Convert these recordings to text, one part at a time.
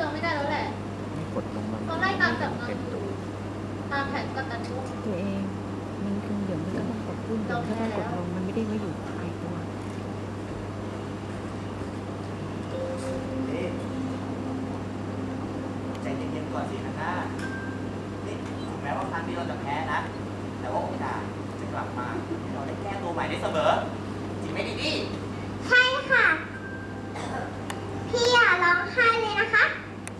เราไม่ได้แล้วแหละ ไม่กดลงมาเราไล่ตามจับมา เต็มตัวตามแผนกัปตันทุก ตัวเอง มันคือเดี๋ยวมันก็ต้องกดขึ้นเราแพ้ถ้ากดแล้วลงมันไม่ได้ว่าอยู่ปลายตัว นี่ใจเย็นๆก่อนสินะน้านี่ถึงแม้ว่าครั้งนี้เราจะแพ้นะ แต่ว่าโอกาสจะกลับมาให้เราได้แก้ตัวใหม่ได้เสมอ จริงไหมดีดี ใช่ค่ะ พี่อย่าร้องไห้เลยนะคะ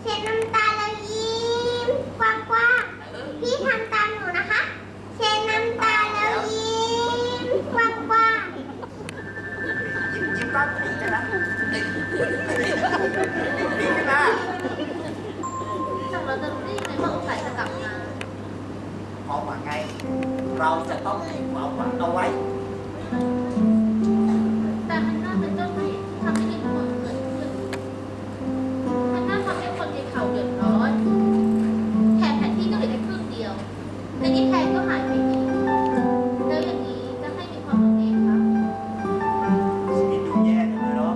เช็ดน้ำตาแล้วยิ้มกว้างๆพี่ทำตามหนูนะคะเช็ดน้ำตาแล้วยิ้มกว้างๆ ยิ้มยิ้มบ้างดีนะดีขึ้นมา แต่เราจะรู้ได้ยังไงว่าโอกาสจะกลับมา ความหวังไง เราจะต้องมีความหวังเอาไว้ แต่ฮันน่าเป็นเจ้าหนี้ที่ทำให้เรื่องทั้งหมดเกิดขึ้นฮันน่าทำให้คนในเขาเดือดร้อนแถมแผนที่ก็เหลือแค่ครึ่งเดียวและนี่แพนก็หายไปอีกแล้วอย่างนี้จะให้มีความหวังเองคะ ชีวิตดูแย่จังเลยเนาะ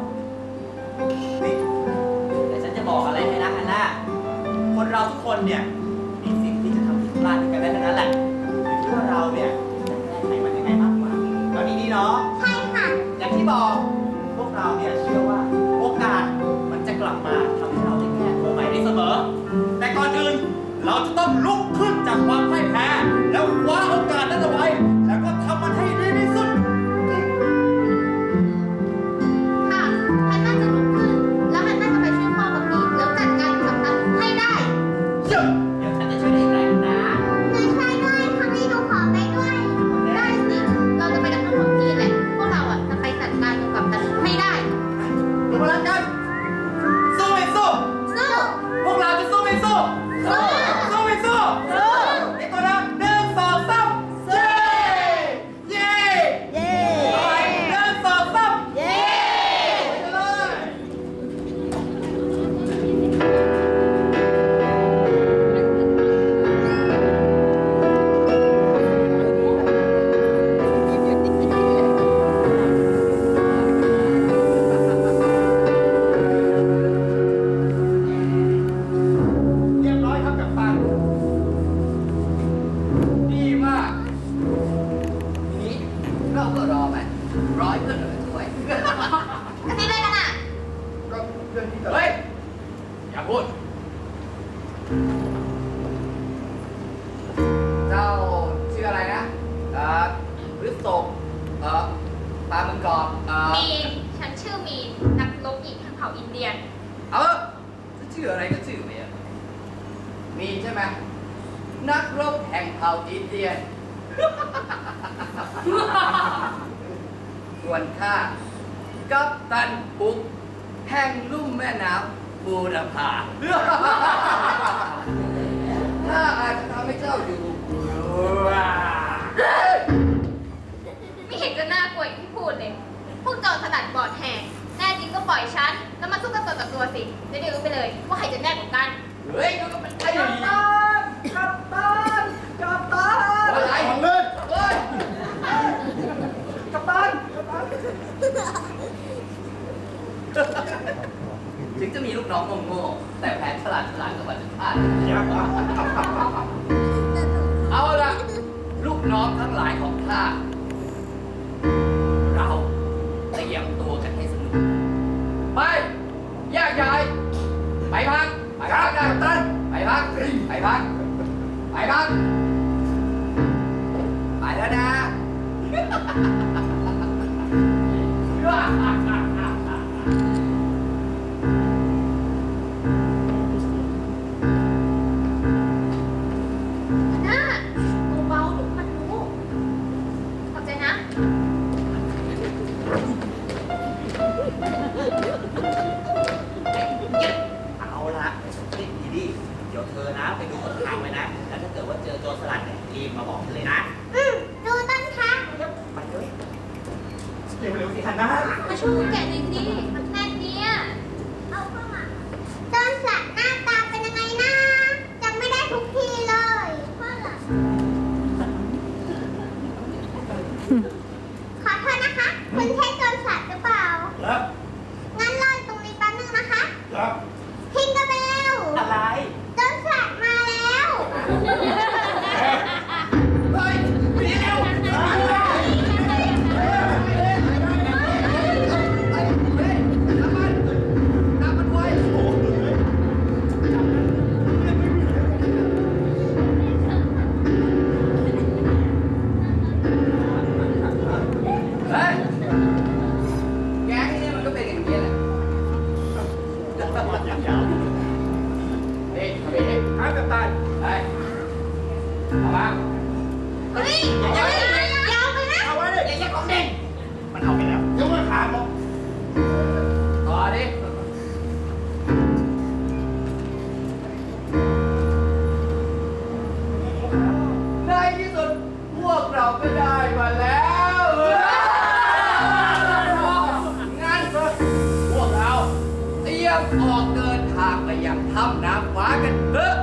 นี่แต่ฉันจะบอกอะไรให้นะฮันน่าคนเราทุกคนเนี่ย อย่ ร้อยเพื่อนเราช่วยกระซิบเลยกันอะ ก็เรื่องที่เฮ้ย อย่าพูด เจ้าชื่ออะไรนะ เอ่อพฤษภเอ่อปลามังกรเอ่อมีน ฉันชื่อมีน นักรบหญิงทางเผ่าอินเดียน เอาเถอะจะชื่ออะไรก็ชื่อไปอะมีใช่ไหมนักรบแห่งเผ่าอินเดียน ส่วนข้ากัปตันปุก แห่งลุ่มแม่น้ำบูรพาถ้าอาจจะทำให้เจ้าอยู่ไม่เห็นจะน่ากลัวอย่างที่พูดเลย พวกโจรสลัดบอดแหกแน่จริงก็ปล่อยฉัน แล้วมาสู้กันตัวต่อตัวสิจะได้รู้ไปเลยว่าใครจะแน่กว่ากัน เฮ้ยก็เป็นไอ้กัปตันกัปตันกัปตันอะไรของเล่นเฮ้ยกัปตันกัปตันถึงจะมีลูก น้องโง่ๆแต่แผนฉลาดฉลาดก็มาจะพลาดเอาละลูกน้องทั้งหลายของข้าเราเตรียมตัวกันให้สนุก ไปแยกย้ายไปพักไปพักนะตันไปพักไปพักไปพักไปแล้วนะฮั เอาละนี่ดีดีเดี๋ยวเธอนะ ไปดูต้นทางไว้นะ แล้วถ้าเกิดว่าเจอโจรสลัดเนี่ยรีบมาบอกฉันเลยนะ อืมดูต้นทางไปเลยเร็วๆสิฮันน่ามาช่วยกูแกะหน่อยสิมัน เอามาเฮ้ยยาอย่าเฮ้ยอย่าวไปนะเอาไว้เลยอย่าอย่าของเด็กมันเอาไปแล้วยกมือขาลงต่อดิในที่สุดพวกเราก็ได้มาแล้วงั้นพวกเราเตรียมออกเดินทางไปยังถ้ำน้ำฟ้ากันเถอะ